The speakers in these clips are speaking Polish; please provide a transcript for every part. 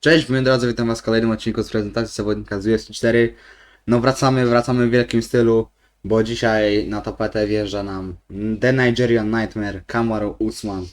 Cześć, moi drodzy, witam was w kolejnym odcinku z prezentacji zawodnika z UFC 4. No wracamy, wracamy w wielkim stylu, bo dzisiaj na tapetę wjeżdża nam The Nigerian Nightmare Kamaru Usman,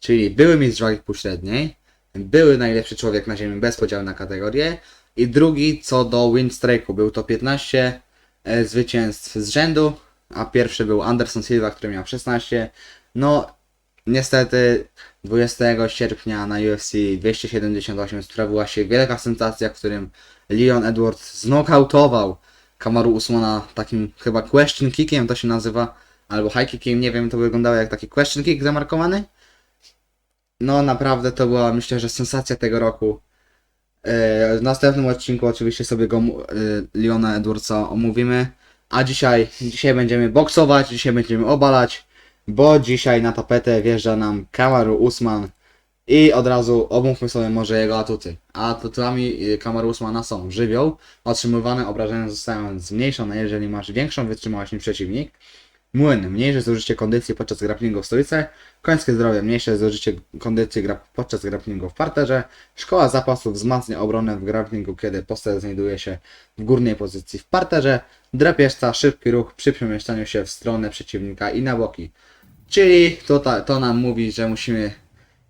czyli były mistrz wagi półśredniej, były najlepszy człowiek na ziemi bez podziału na kategorie i drugi co do win streaku, był to 15 e, zwycięstw z rzędu, a pierwszy był Anderson Silva, który miał 16. No niestety 20 sierpnia na UFC 278 sprawiła się wielka sensacja, w którym Leon Edwards znokautował Kamaru Usmana takim chyba question kickiem to się nazywa, albo high kickiem, nie wiem, to wyglądało jak taki question kick zamarkowany. No naprawdę to była myślę, że sensacja tego roku. E, W następnym odcinku oczywiście sobie go, e, Leona Edwardsa omówimy, a dzisiaj, dzisiaj będziemy boksować, dzisiaj będziemy obalać, bo dzisiaj na tapetę wjeżdża nam Kamaru Usman i od razu omówmy sobie może jego atuty. A atutami y, Kamaru Usmana są żywioł, otrzymywane obrażenia zostają zmniejszone, jeżeli masz większą wytrzymałość niż przeciwnik, młyn, mniejsze zużycie kondycji podczas grapplingu w stolicy, końskie zdrowie, mniejsze zużycie kondycji gra podczas grapplingu w parterze, szkoła zapasów wzmacnia obronę w grapplingu, kiedy postać znajduje się w górnej pozycji w parterze, drapieżca, szybki ruch przy przemieszczaniu się w stronę przeciwnika i na boki. Czyli to, to nam mówi, że musimy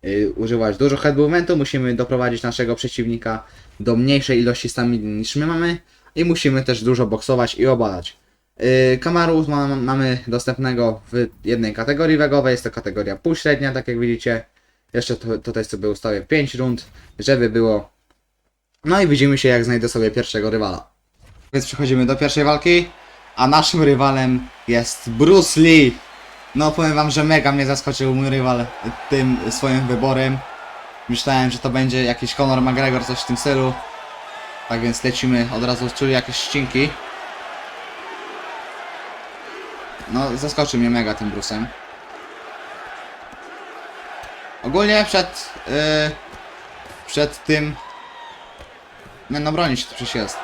y, używać dużo head movementu, musimy doprowadzić naszego przeciwnika do mniejszej ilości staminy niż my mamy i musimy też dużo boksować i obalać. Yy, Kamaru Usmana mamy dostępnego w jednej kategorii wagowej, jest to kategoria półśrednia, tak jak widzicie. Jeszcze tu, tutaj sobie ustawię 5 rund, żeby było. No i widzimy się jak znajdę sobie pierwszego rywala. Więc przechodzimy do pierwszej walki, a naszym rywalem jest Bruce Lee. No powiem wam, że mega mnie zaskoczył mój rywal tym swoim wyborem. Myślałem, że to będzie jakiś Conor McGregor, coś w tym stylu. Tak więc lecimy, od razu czuję jakieś ścinki. No, zaskoczył mnie mega tym Bruce'em. Ogólnie przed... Yy, przed tym... Nie, no się to przecież jest.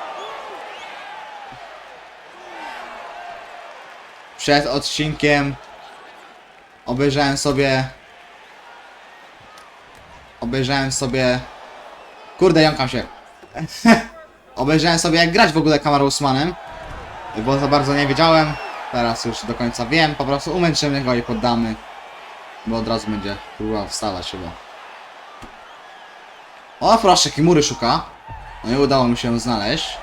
Przed odcinkiem obejrzałem sobie. Obejrzałem sobie. Kurde, jąkam się. obejrzałem sobie jak grać w ogóle Kamaru Usmanem. Bo za bardzo nie wiedziałem. Teraz już do końca wiem. Po prostu umęczymy go i poddamy. Bo od razu będzie próbował wstawać chyba. O proszę, Kimury szuka. No nie udało mi się znaleźć.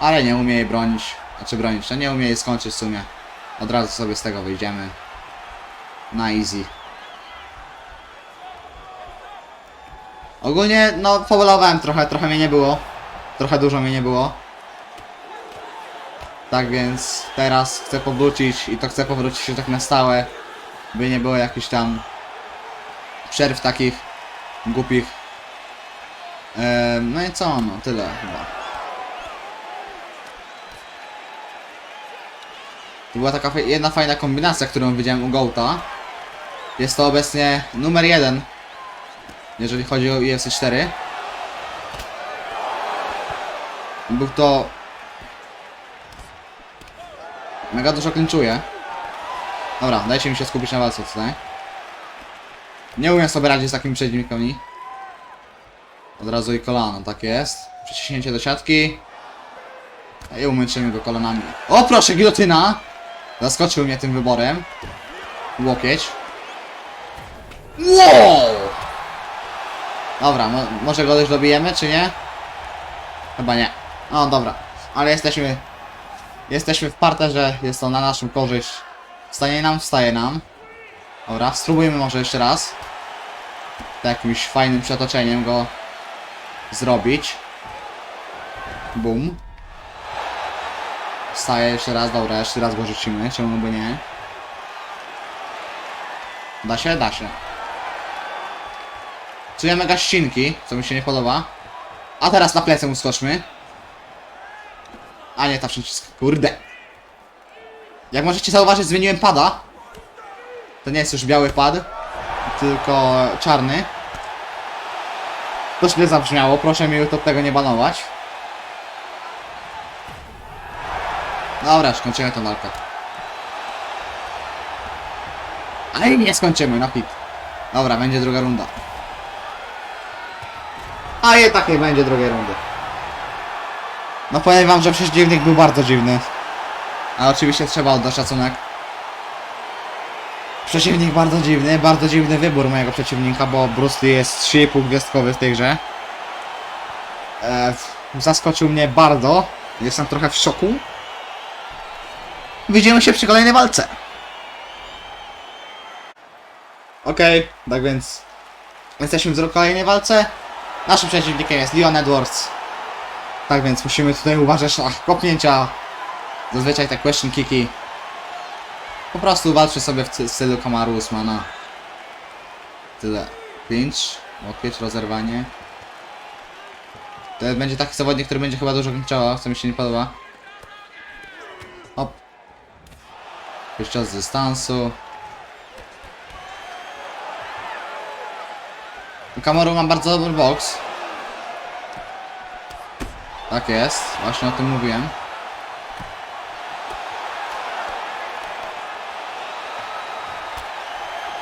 Ale nie umie jej bronić. Znaczy bronić, no nie umie jej skończyć w sumie. Od razu sobie z tego wyjdziemy. Na easy. Ogólnie, no, powolowałem trochę, trochę mnie nie było. Trochę dużo mnie nie było. Tak więc teraz chcę powrócić i to chcę powrócić już tak na stałe. By nie było jakichś tam przerw takich głupich. No i co, no tyle chyba. To była taka jedna fajna kombinacja, którą widziałem u Gołta. Jest to obecnie numer jeden, jeżeli chodzi o UFC 4. Był to... Mega dużo klinczuje. Dobra, dajcie mi się skupić na walce tutaj. Nie umiem sobie radzić z takimi przeciwnikami. Od razu i kolano, tak jest. Przyciśnięcie do siatki. I umęczymy go kolanami. O proszę, gilotyna! Zaskoczył mnie tym wyborem. Łokieć. Wow! Dobra, mo może go już dobijemy, czy nie? Chyba nie. No dobra, ale jesteśmy... Jesteśmy w parterze, jest to na naszą korzyść. Wstaje nam, wstaje nam. Dobra, spróbujmy może jeszcze raz. Jakimś fajnym przetoczeniem go zrobić. Bum. Wstaje jeszcze raz, dobra, jeszcze raz go rzucimy, czemu by nie? Da się? Da się. Czuję mega ścinki, co mi się nie podoba. A teraz na plecy mu skoczmy. A nie, ta przycisk. Kurde. Jak możecie zauważyć, zmieniłem pada. To nie jest już biały pad, tylko czarny. To źle zabrzmiało, proszę mi od tego nie banować. Dobra, już kończymy tę walkę. Ale nie skończymy, no hit. Dobra, będzie druga runda. A jednak nie będzie drugiej rundy. No powiem wam, że przeciwnik był bardzo dziwny. A oczywiście trzeba oddać szacunek. Przeciwnik bardzo dziwny, bardzo dziwny wybór mojego przeciwnika, bo Bruce Lee jest 3,5 gwiazdkowy w tej grze. E, zaskoczył mnie bardzo. Jestem trochę w szoku. Widzimy się przy kolejnej walce. Okej, tak więc jesteśmy w kolejnej walce. Naszym przeciwnikiem jest Leon Edwards. Tak więc musimy tutaj uważać na kopnięcia. Zazwyczaj te question kicki. Po prostu walczy sobie w stylu Kamaru Usmana. Tyle. Pinch, łokieć, rozerwanie. To będzie taki zawodnik, który będzie chyba dużo kończyła, co mi się nie podoba. Hop. Jeszcze z dystansu. Kamaru ma bardzo dobry boks. Tak jest, właśnie o tym mówiłem.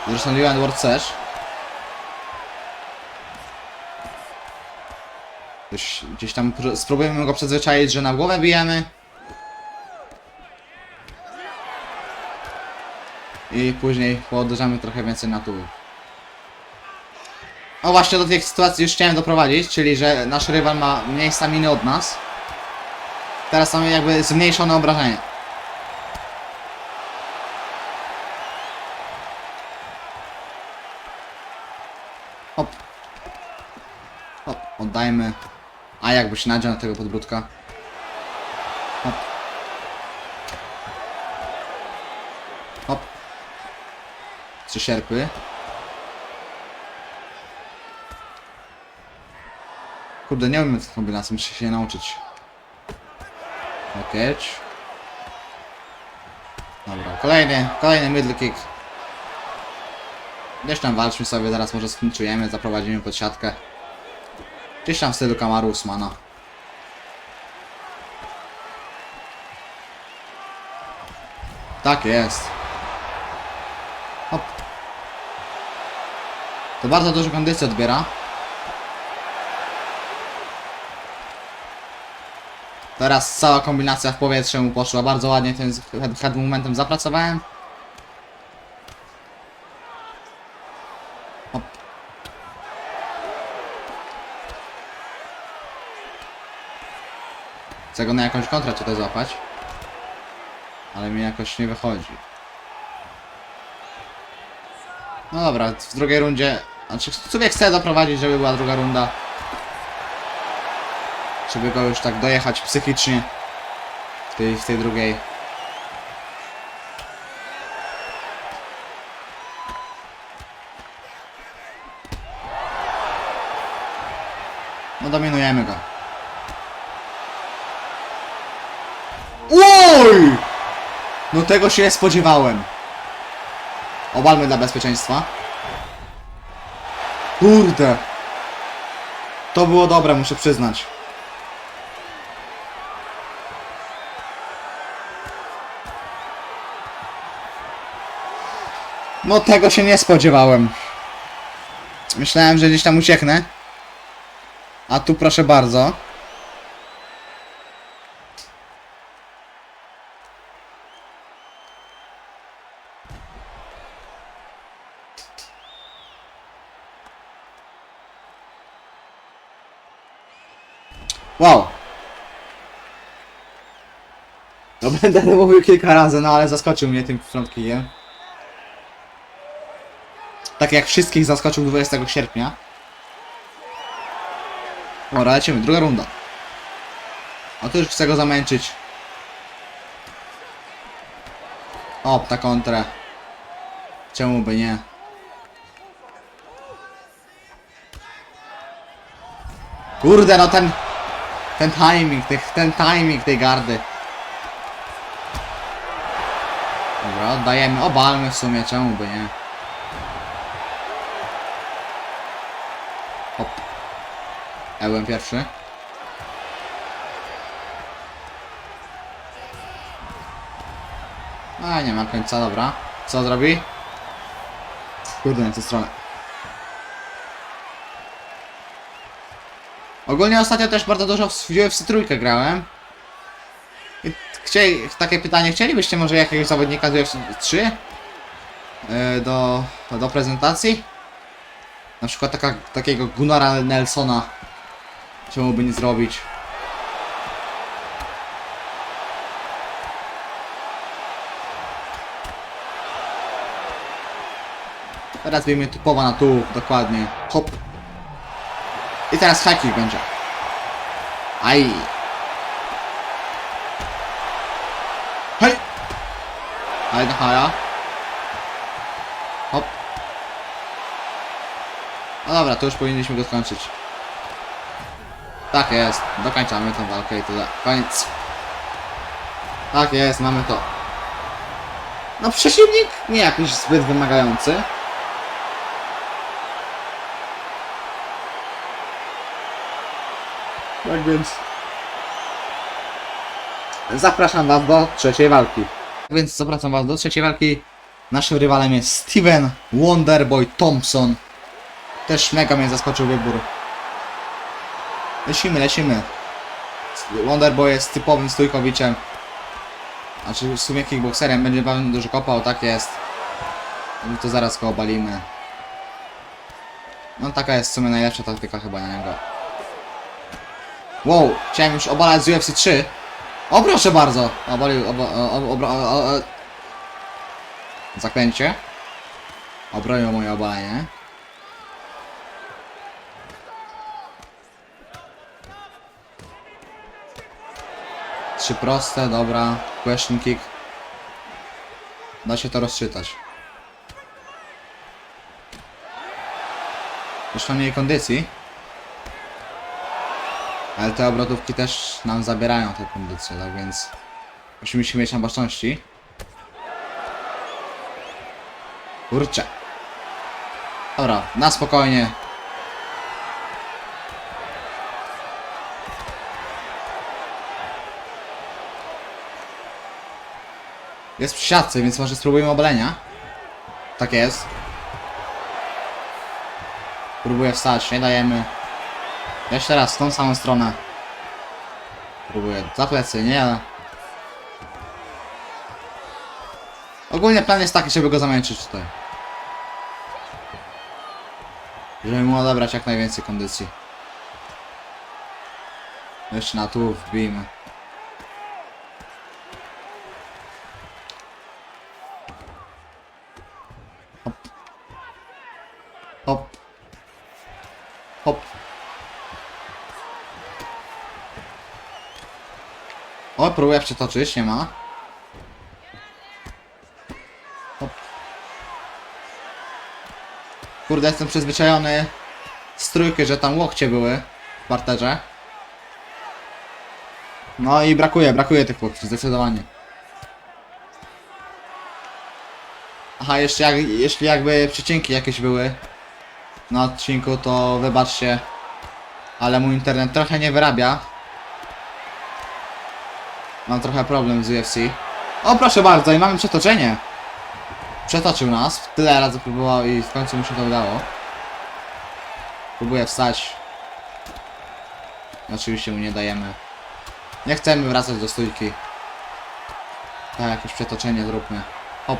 Zresztą Leon Edwards też. Gdzieś, gdzieś tam pró- spróbujemy go przyzwyczaić, że na głowę bijemy. I później uderzamy trochę więcej na tył. O właśnie do tej sytuacji już chciałem doprowadzić, czyli że nasz rywal ma mniej staminy od nas. Teraz mamy jakby zmniejszone obrażenie. Hop. Hop, oddajmy. A jakby się nadział na tego podbródka. Hop. Hop. Trzy sierpy. Kurde, nie umiem tych kombinacji, muszę się nauczyć. Łokieć. Dobra, kolejny, kolejny middle kick. Gdzieś tam walczmy sobie, zaraz może skończujemy, zaprowadzimy pod siatkę. Gdzieś tam w stylu Kamaru Usmana. Tak jest. Hop. To bardzo dużo kondycji odbiera. Teraz cała kombinacja w powietrze mu poszła bardzo ładnie, tym head, momentem zapracowałem. Chcę go na jakąś kontrę tutaj złapać. Ale mi jakoś nie wychodzi. No dobra, w drugiej rundzie... Znaczy, sobie chcę doprowadzić, żeby była druga runda. Żeby go już tak dojechać psychicznie. W tej, w tej drugiej. No dominujemy go. Oj! No tego się spodziewałem. Obalmy dla bezpieczeństwa. Kurde. To było dobre, muszę przyznać. No tego się nie spodziewałem. Myślałem, że gdzieś tam ucieknę. A tu proszę bardzo. Wow. No będę mówił kilka razy, no ale zaskoczył mnie tym front kickiem. Tak jak wszystkich zaskoczył 20 sierpnia. Dobra, lecimy, druga runda. A tu już chcę go zamęczyć. O, na kontrę. Czemu by nie? Kurde, no ten... Ten timing, ten timing tej gardy. Dobra, oddajemy, obalmy w sumie, czemu by nie? Byłem pierwszy. A, nie ma końca, dobra. Co zrobi? Kurde, na tę stronę. Ogólnie ostatnio też bardzo dużo w UFC trójkę grałem. I Chcieli, takie pytanie, chcielibyście może jakiegoś zawodnika z UFC 3? Yy, do, do prezentacji? Na przykład taka, takiego Gunnara Nelsona. Czemu by nie zrobić? Teraz wyjmie typowa na tu, dokładnie. Hop. I teraz kick będzie. Aj. Hej! Hej na haja. Hop. No dobra, to już powinniśmy go skończyć. Tak jest, dokończamy tę walkę i tyle. Koniec. Tak jest, mamy to. No przeciwnik nie jakiś zbyt wymagający. Tak więc... Zapraszam Was do trzeciej walki. Tak więc zapraszam Was do trzeciej walki. Naszym rywalem jest Steven Wonderboy Thompson. Też mega mnie zaskoczył wybór. Lecimy, lecimy. Wonderboy jest typowym stójkowiczem. Znaczy w sumie kickboxerem będzie bardzo dużo kopał, tak jest. No to zaraz go obalimy. No taka jest w sumie najlepsza taktyka chyba na niego. Wow, chciałem już obalać z UFC 3. O proszę bardzo! Obalił, oba, obra. Zaklęcie. Obronił moje obalenie. Trzy proste, dobra. Question kick. Da się to rozczytać. Już mam mniej kondycji. Ale te obrotówki też nam zabierają tę kondycję, tak więc musimy się mieć na baczności. Kurczę. Dobra, na spokojnie. Jest przy siatce, więc może spróbujemy obalenia. Tak jest. Próbuję wstać, nie dajemy. Jeszcze raz, w tą samą stronę. Próbuję. Za plecy, nie. Ogólnie plan jest taki, żeby go zamęczyć tutaj. Żeby mu odebrać jak najwięcej kondycji. Jeszcze na tu wbijmy. Hop. O, próbuję przetoczyć, nie ma. Hop. Kurde, jestem przyzwyczajony z trójky, że tam łokcie były w parterze. No i brakuje, brakuje tych łokci, zdecydowanie. Aha, jeszcze jak, jeśli jakby przecinki jakieś były na odcinku, to wybaczcie, ale mój internet trochę nie wyrabia. Mam trochę problem z UFC. O, proszę bardzo, i mamy przetoczenie. Przetoczył nas, tyle razy próbował i w końcu mu się to udało. Próbuję wstać. Oczywiście mu nie dajemy. Nie chcemy wracać do stójki. Tak, jakieś przetoczenie zróbmy. Hop.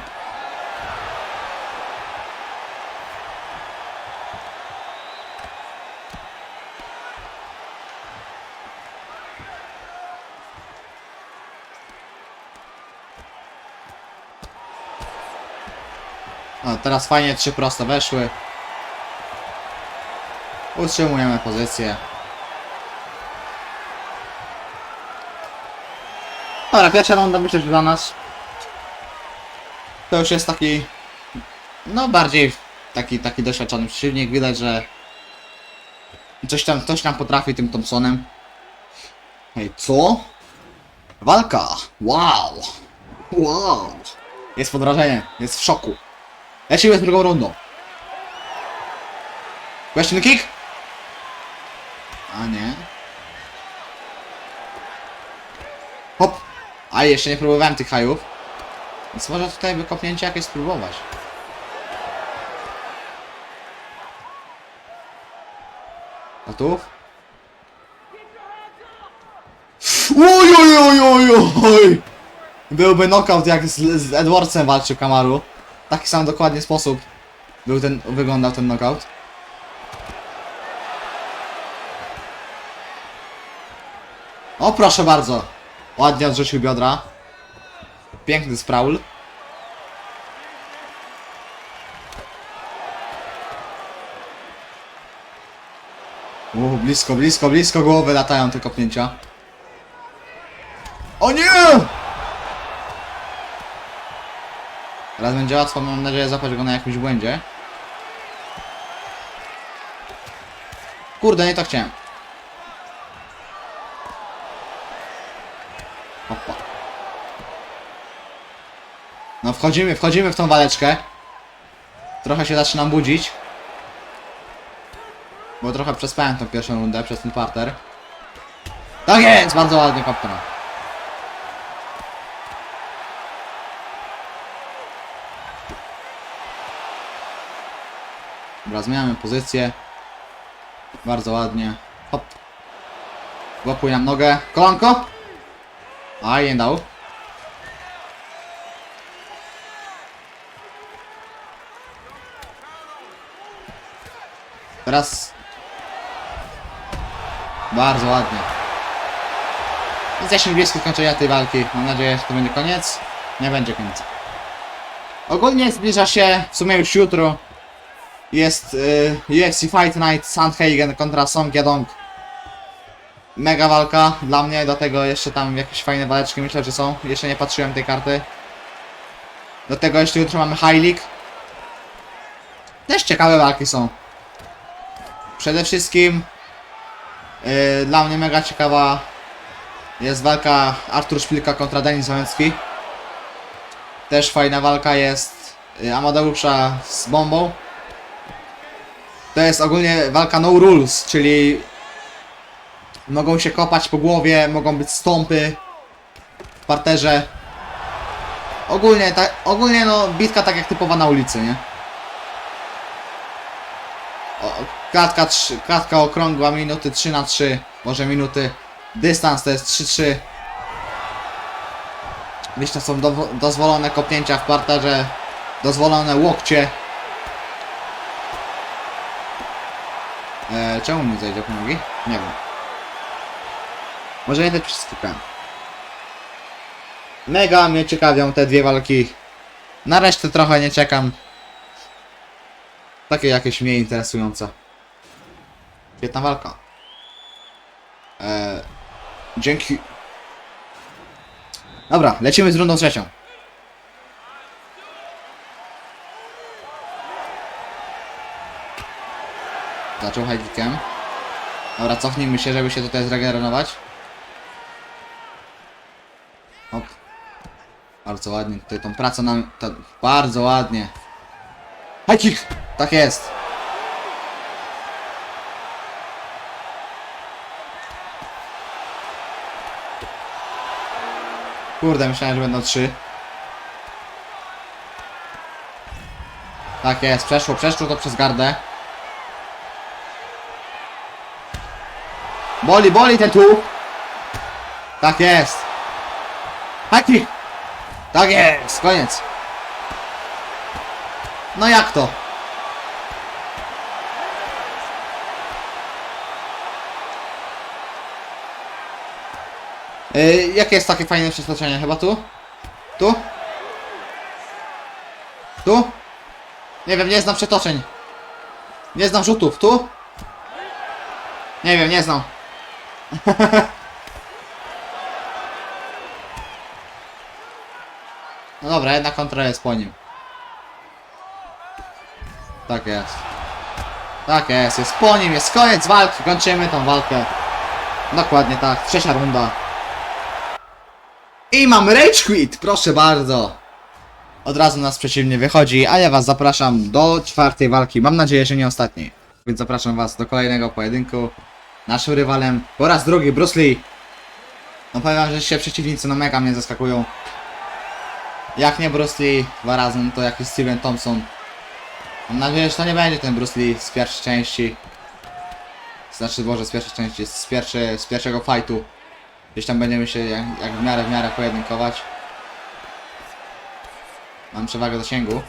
Teraz fajnie trzy proste weszły. Utrzymujemy pozycję. Dobra, pierwsza runda myślę, że dla nas to już jest taki no bardziej taki, taki doświadczony przeciwnik. Widać, że coś tam, coś tam potrafi tym Thompsonem. Hej, co? Walka! Wow! Wow! Jest pod wrażeniem, jest w szoku. Lecimy z drugą rundą. Question kick? A nie. Hop. A jeszcze nie próbowałem tych hajów. Więc może tutaj wykopnięcie jakieś spróbować. Gotów? Oj, oj, oj, oj, oj. Byłby knockout jak z, z Edwardsem walczył Kamaru. Taki sam dokładnie sposób był ten, wyglądał ten knockout. O proszę bardzo. Ładnie odrzucił biodra. Piękny sprawl. Uuu, blisko, blisko, blisko głowy latają te kopnięcia. O nie! Teraz będzie łatwo, mam nadzieję, zapać go na jakimś błędzie. Kurde, nie to chciałem. Opa. No wchodzimy, wchodzimy w tą waleczkę. Trochę się zaczynam budzić. Bo trochę przespałem tą pierwszą rundę przez ten parter. Tak jest! Bardzo ładnie kapitana. Dobra, zmieniamy pozycję. Bardzo ładnie. Hop. Łapuj nam nogę. Kolanko! A, nie dał. Teraz... Bardzo ładnie. Jesteśmy blisko skończenia tej walki. Mam nadzieję, że to będzie koniec. Nie będzie końca. Ogólnie zbliża się, w sumie już jutro, jest y, UFC Fight Night Sandhagen kontra Song Yadong. Mega walka dla mnie, do tego jeszcze tam jakieś fajne waleczki myślę, że są. Jeszcze nie patrzyłem tej karty. Do tego jeszcze jutro mamy High. Też ciekawe walki są. Przede wszystkim y, dla mnie mega ciekawa jest walka Artur Szpilka kontra Denis Załęcki. Też fajna walka jest y, Amadeusza z bombą. To jest ogólnie walka no rules, czyli mogą się kopać po głowie, mogą być stąpy w parterze. Ogólnie, ta, ogólnie no bitka tak jak typowa na ulicy, nie? O, klatka, klatka okrągła, minuty 3 na 3 może minuty. Dystans to jest 3-3. Myślę, są do, dozwolone kopnięcia w parterze, dozwolone łokcie. E, czemu mi zajdzie po nogi? Nie wiem. Może nie też przeskipiłem. Mega mnie ciekawią te dwie walki. Na resztę trochę nie czekam. Takie jakieś mniej interesujące. Świetna walka. E, dzięki. Dobra, lecimy z rundą trzecią. Zaczął high kickiem. Dobra, cofnijmy się, żeby się tutaj zregenerować. Hop. Bardzo ładnie tutaj tą pracę nam... To, bardzo ładnie. High kick! Tak jest. Kurde, myślałem, że będą trzy. Tak jest, przeszło, przeszło to przez gardę. Boli, boli ten tu. Tak jest. Haki. Tak jest, koniec. No jak to? Yy, jakie jest takie fajne przeskoczenie? Chyba tu? Tu? Tu? Nie wiem, nie znam przetoczeń. Nie znam rzutów. Tu? Nie wiem, nie znam. No dobra, jedna kontra jest po nim. Tak jest. Tak jest, jest po nim, jest koniec walki, kończymy tą walkę. Dokładnie tak, trzecia runda. I mam Rage Quit, proszę bardzo. Od razu nas przeciwnie wychodzi, a ja was zapraszam do czwartej walki. Mam nadzieję, że nie ostatniej. Więc zapraszam was do kolejnego pojedynku. Naszym rywalem po raz drugi Bruce Lee. No powiem że się przeciwnicy no mega mnie zaskakują. Jak nie Bruce Lee dwa razy, no to jakiś Steven Thompson. Mam nadzieję, że to nie będzie ten Bruce Lee z pierwszej części. Znaczy, Boże, z pierwszej części, z, pierwszy, z pierwszego fightu. Gdzieś tam będziemy się jak, jak w miarę w miarę pojedynkować. Mam przewagę zasięgu.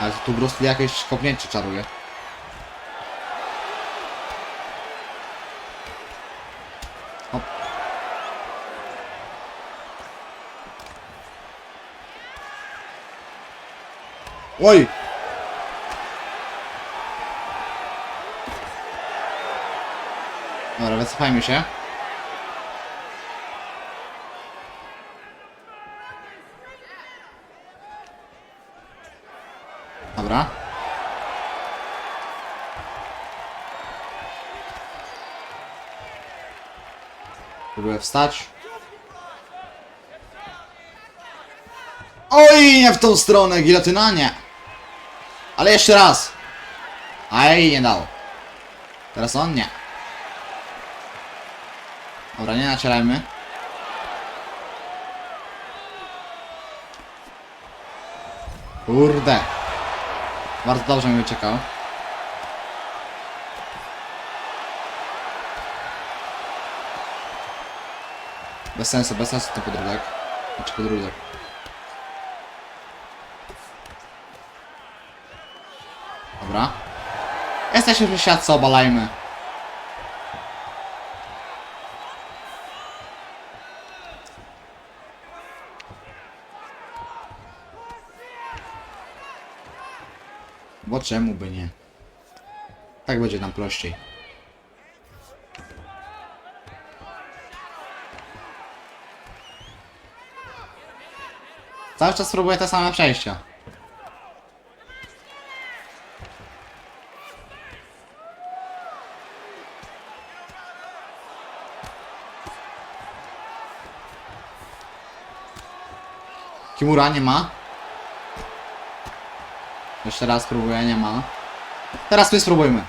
Ale tu Bruce Lee jakieś kopnięcie czaruje. Oj! Dobra, wycofajmy się. Dobra. Próbuję wstać. Oj, nie w tą stronę, gilotyna nie. Ale jeszcze raz. Aj, nie dało. Teraz on nie. Dobra, nie nacierajmy. Kurde. Bardzo dobrze mi wyczekał. Bez sensu, bez sensu ten podróżek. Znaczy podróżek. Dobra. Jesteśmy w świadce, obalajmy. Bo czemu by nie? Tak będzie nam prościej. Cały czas próbuję te same przejścia. Kimura nie ma. Jeszcze raz próbuję, nie ma. Teraz my spróbujmy.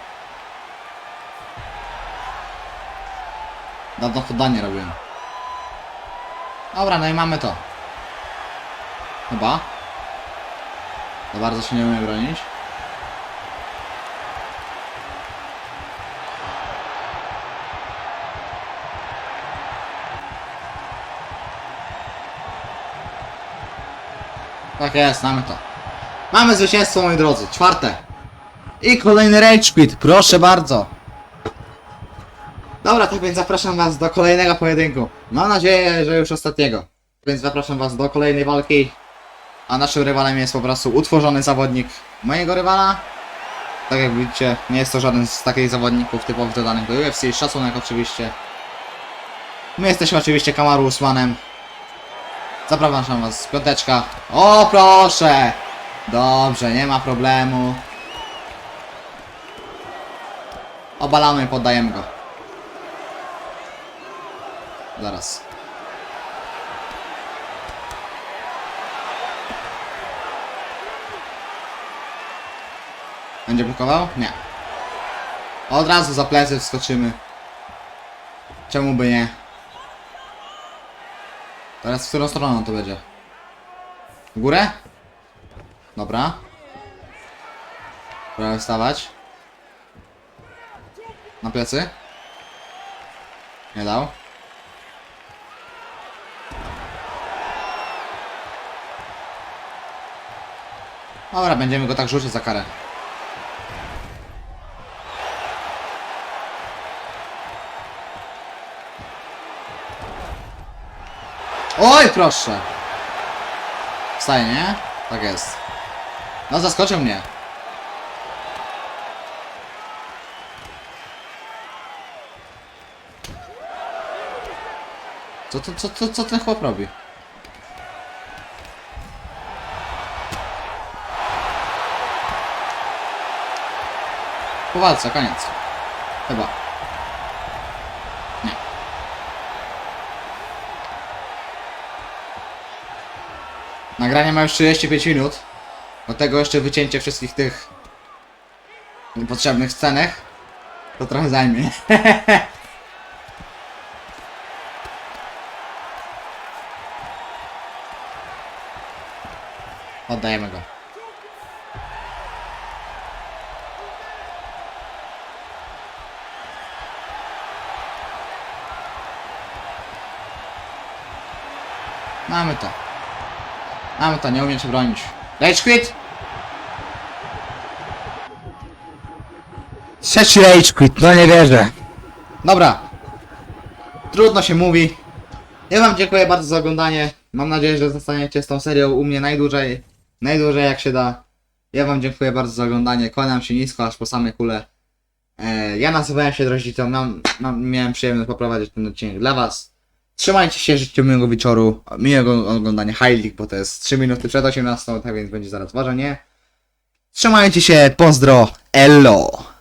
Dawno podanie robiłem. Dobra, no i mamy to. Chyba. Za bardzo się nie umiem bronić. Tak jest, mamy to. Mamy zwycięstwo, moi drodzy. Czwarte. I kolejny Rage Quit, proszę bardzo. Dobra, tak więc zapraszam was do kolejnego pojedynku. Mam nadzieję, że już ostatniego. Więc zapraszam was do kolejnej walki. A naszym rywalem jest po prostu utworzony zawodnik mojego rywala. Tak jak widzicie, nie jest to żaden z takich zawodników typowych dodanych do UFC. Szacunek oczywiście. My jesteśmy oczywiście Kamaru Usmanem. Zapraszam was, piąteczka. O proszę! Dobrze, nie ma problemu. Obalamy poddajemy go. Zaraz. Będzie blokował? Nie. Od razu za plecy wskoczymy. Czemu by nie? Teraz w którą stroną to będzie? W górę? Dobra. Próbuję wstawać. Na plecy. Nie dał. Dobra, będziemy go tak rzucić za karę. Oj, proszę! Wstaje, nie? Tak jest. No, zaskoczył mnie. Co, to, co, co, co ten chłop robi? Po walce, koniec. Chyba. Nagranie ma już 35 minut. Do tego jeszcze wycięcie wszystkich tych niepotrzebnych scenek. To trochę zajmie. Oddajemy go. Mamy to. Mamy to, nie umiem się bronić. Rage quit! Trzeci rage quit, no nie wierzę. Dobra. Trudno się mówi. Ja wam dziękuję bardzo za oglądanie. Mam nadzieję, że zostaniecie z tą serią u mnie najdłużej. Najdłużej jak się da. Ja wam dziękuję bardzo za oglądanie. Kłaniam się nisko, aż po same kule. E, ja nazywałem się Droździcą. Mam, mam, miałem przyjemność poprowadzić ten odcinek dla was. Trzymajcie się, życzcie miłego wieczoru, miłego oglądania High bo to jest 3 minuty przed 18, tak więc będzie zaraz ważenie. Trzymajcie się, pozdro, elo!